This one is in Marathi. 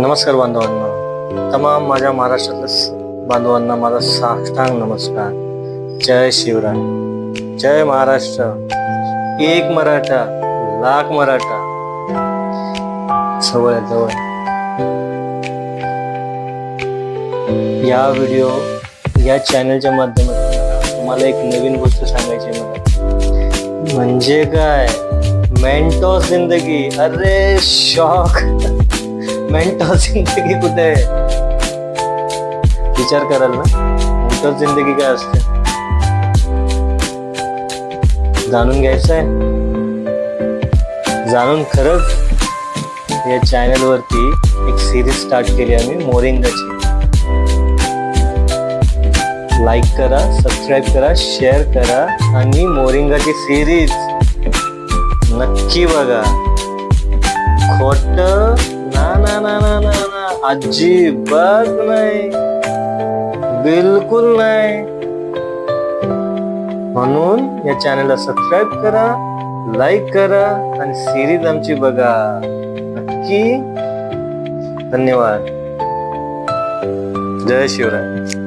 नमस्कार बांधवांना. तमाम माझ्या महाराष्ट्रातल्या बांधवांना माझा साष्टांग नमस्कार. जय शिवराय. जय महाराष्ट्र. एक मराठा लाख मराठा. जवळ आहे, जवळ या व्हिडिओ या चॅनलच्या माध्यमातून तुम्हाला एक नवीन गोष्ट सांगायची मला. म्हणजे काय? मेंटो जिंदगी. अरे शॉक मेंटो जिंदगी कुठे आहे? विचार कराल ना. मेंटो जिंदगी काय असते? जाणून घ्यायचं आहे. जाणून खरंच या चॅनल वरती एक सिरीज स्टार्ट केली आम्ही मोरिंगाची. लाईक करा सबस्क्राईब करा शेअर करा आणि मोरिंगाची सिरीज नक्की बघा. खोट अजिबात नाही. बिलकुल नाही. म्हणून या चॅनलला सबस्क्राईब करा लाईक करा आणि सिरीज आमची बघा. नक्की. धन्यवाद. जय शिवराय.